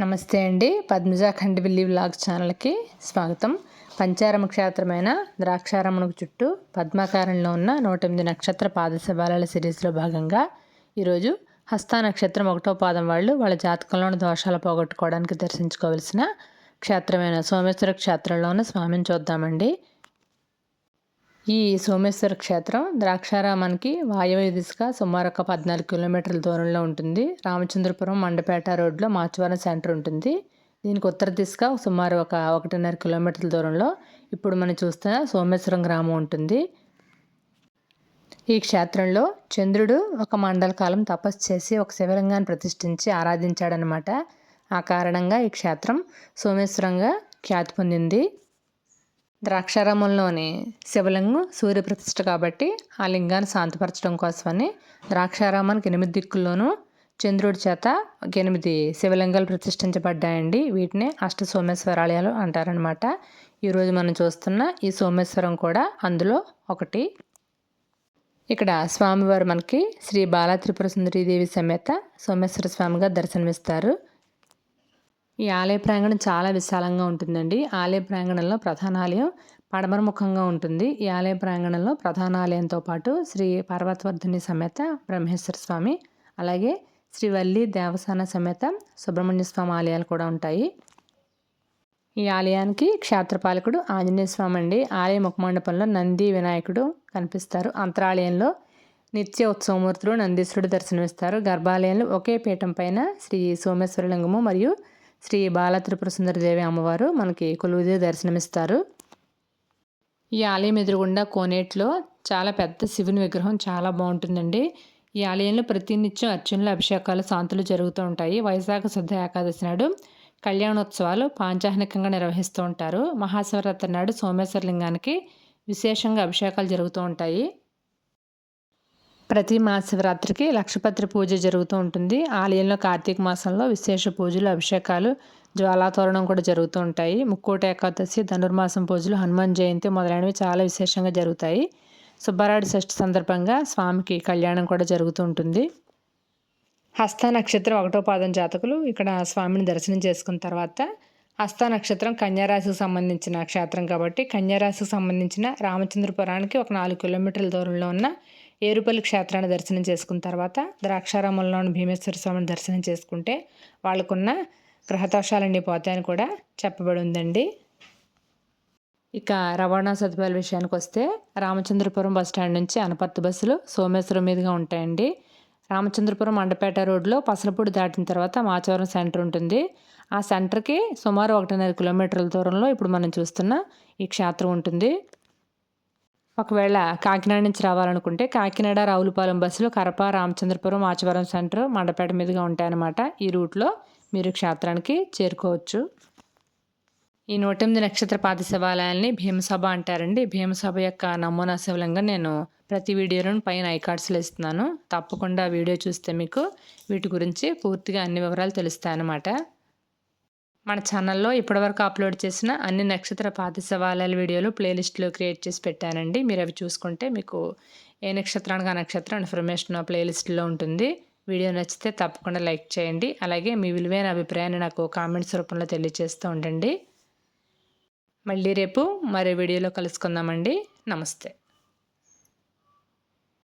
నమస్తే అండి. పద్మజ ఖండివిల్లి వ్లాగ్ ఛానల్కి స్వాగతం. పంచారమ క్షేత్రమైన ద్రాక్షారమణకు చుట్టూ పద్మాకారంలో ఉన్న నూట ఎనిమిది నక్షత్ర పాదశబాల సిరీస్లో భాగంగా ఈరోజు హస్త నక్షత్రం ఒకటో పాదం వాళ్ళు వాళ్ళ జాతకంలోని దోషాలు పోగొట్టుకోవడానికి దర్శించుకోవలసిన క్షేత్రమైన సోమేశ్వర క్షేత్రంలో ఉన్న స్వామిని చూద్దామండి. ఈ సోమేశ్వర క్షేత్రం ద్రాక్షారామానికి వాయవ్య దిశగా సుమారు ఒక పద్నాలుగు కిలోమీటర్ల దూరంలో ఉంటుంది. రామచంద్రపురం మండపేట రోడ్లో మాచవరం సెంటర్ ఉంటుంది. దీనికి ఉత్తర దిశగా సుమారు ఒక ఒకటిన్నర కిలోమీటర్ల దూరంలో ఇప్పుడు మనం చూస్తున్న సోమేశ్వరం గ్రామం ఉంటుంది. ఈ క్షేత్రంలో చంద్రుడు ఒక మండల కాలం తపస్సు చేసి ఒక శివలింగాన్ని ప్రతిష్ఠించి ఆరాధించాడనమాట ఆ కారణంగా ఈ క్షేత్రం సోమేశ్వరంగా ఖ్యాతి పొందింది. ద్రాక్షారామంలోని శివలింగం సూర్యప్రతిష్ఠ కాబట్టి ఆ లింగాన్ని శాంతిపరచడం కోసమని ద్రాక్షారామానికి ఎనిమిది దిక్కుల్లోనూ చంద్రుడి చేత ఎనిమిది శివలింగాలు ప్రతిష్ఠించబడ్డాయండి. వీటిని అష్ట సోమేశ్వరాలయాలు అంటారనమాట ఈరోజు మనం చూస్తున్న ఈ సోమేశ్వరం కూడా అందులో ఒకటి. ఇక్కడ స్వామివారు మనకి శ్రీ బాల త్రిపుర సుందరీదేవి సమేత సోమేశ్వర స్వామిగా దర్శనమిస్తారు. ఈ ఆలయ ప్రాంగణం చాలా విశాలంగా ఉంటుందండి. ఆలయ ప్రాంగణంలో ప్రధాన ఆలయం పడమర ముఖంగా ఉంటుంది. ఈ ఆలయ ప్రాంగణంలో ప్రధాన ఆలయంతో పాటు శ్రీ పర్వతవర్ధుని సమేత బ్రహ్మేశ్వర స్వామి అలాగే శ్రీవల్లి దేవసాన సమేత సుబ్రహ్మణ్య స్వామి ఆలయాలు కూడా ఉంటాయి. ఈ ఆలయానికి క్షేత్రపాలకుడు ఆంజనేయ స్వామి అండి. ఆలయ ముఖమండపంలో నంది వినాయకుడు కనిపిస్తారు. అంతరాలయంలో నిత్య ఉత్సవమూర్తులు నందీశ్వరుడు దర్శనమిస్తారు. గర్భాలయంలో ఒకే పీఠం పైన శ్రీ సోమేశ్వరలింగము మరియు శ్రీ బాలత్రిపుర సుందరదేవి అమ్మవారు మనకి కొలువుదే దర్శనమిస్తారు. ఈ ఆలయం ఎదురుగుండా కోనేట్లో చాలా పెద్ద శివుని విగ్రహం చాలా బాగుంటుందండి. ఈ ఆలయంలో ప్రతినిత్యం అర్చనలు అభిషేకాలు శాంతులు జరుగుతూ ఉంటాయి. వైశాఖ శుద్ధ ఏకాదశి నాడు కళ్యాణోత్సవాలు పాంచాహ్నికంగా నిర్వహిస్తూ ఉంటారు. మహాశివరాత్రి నాడు సోమేశ్వరలింగానికి విశేషంగా అభిషేకాలు జరుగుతూ ఉంటాయి. ప్రతి మాసవరాత్రికి లక్షపత్రి పూజ జరుగుతూ ఉంటుంది. ఆలయంలో కార్తీక మాసంలో విశేష పూజలు అభిషేకాలు జ్వాలాతోరణం కూడా జరుగుతూ ఉంటాయి. ముక్కోటి ఏకాదశి ధనుర్మాసం పూజలు హనుమాన్ జయంతి మొదలైనవి చాలా విశేషంగా జరుగుతాయి. సుబ్బారాయుడు షష్ఠి సందర్భంగా స్వామికి కళ్యాణం కూడా జరుగుతూ ఉంటుంది. హస్త నక్షత్రం ఒకటో పాదం జాతకులు ఇక్కడ స్వామిని దర్శనం చేసుకున్న తర్వాత హస్త నక్షత్రం కన్యారాశికి సంబంధించిన క్షేత్రం కాబట్టి కన్యారాశికి సంబంధించిన రామచంద్రపురానికి ఒక నాలుగు కిలోమీటర్ల దూరంలో ఉన్న ఏరుపల్లి క్షేత్రాన్ని దర్శనం చేసుకున్న తర్వాత ద్రాక్షారామంలోని భీమేశ్వర స్వామిని దర్శనం చేసుకుంటే వాళ్ళకున్న గ్రహదోషాలన్నీ పోతాయని కూడా చెప్పబడి ఉందండి. ఇక రవాణా సదుపాయాల విషయానికి వస్తే రామచంద్రపురం బస్ స్టాండ్ నుంచి అనపర్తి బస్సులు సోమేశ్వరం మీదుగా ఉంటాయండి. రామచంద్రపురం మండపేట రోడ్లో పసలపూడి దాటిన తర్వాత మాచవరం సెంటర్ ఉంటుంది. ఆ సెంటర్కి సుమారు ఒకటిన్నర కిలోమీటర్ల దూరంలో ఇప్పుడు మనం చూస్తున్న ఈ క్షేత్రం ఉంటుంది. ఒకవేళ కాకినాడ నుంచి రావాలనుకుంటే కాకినాడ రావులపాలెం బస్సులు కరప రామచంద్రపురం ఆచవరం సెంటర్ మండపేట మీదుగా ఉంటాయన్నమాట. ఈ రూట్లో మీరు క్షేత్రానికి చేరుకోవచ్చు. ఈ నూట ఎనిమిది నక్షత్ర పాత శివాలయాల్ని భీమసభ అంటారండి. భీమసభ యొక్క నమూనా శివలింగం నేను ప్రతి వీడియోలను పైన ఐకార్డ్స్లో ఇస్తున్నాను. తప్పకుండా వీడియో చూస్తే మీకు వీటి గురించి పూర్తిగా అన్ని వివరాలు తెలుస్తాయన్నమాట. మన ఛానల్లో ఇప్పటివరకు అప్లోడ్ చేసిన అన్ని నక్షత్ర పాత సవాలాల వీడియోలు ప్లేలిస్ట్లో క్రియేట్ చేసి పెట్టానండి. మీరు అవి చూసుకుంటే మీకు ఏ నక్షత్రానికి ఆ నక్షత్రం ఇన్ఫర్మేషన్ ప్లేలిస్ట్లో ఉంటుంది. వీడియో నచ్చితే తప్పకుండా లైక్ చేయండి. అలాగే మీ విలువైన అభిప్రాయాన్ని నాకు కామెంట్స్ రూపంలో తెలియజేస్తూ ఉండండి. మళ్ళీ రేపు మరో వీడియోలో కలుసుకుందామండి. నమస్తే.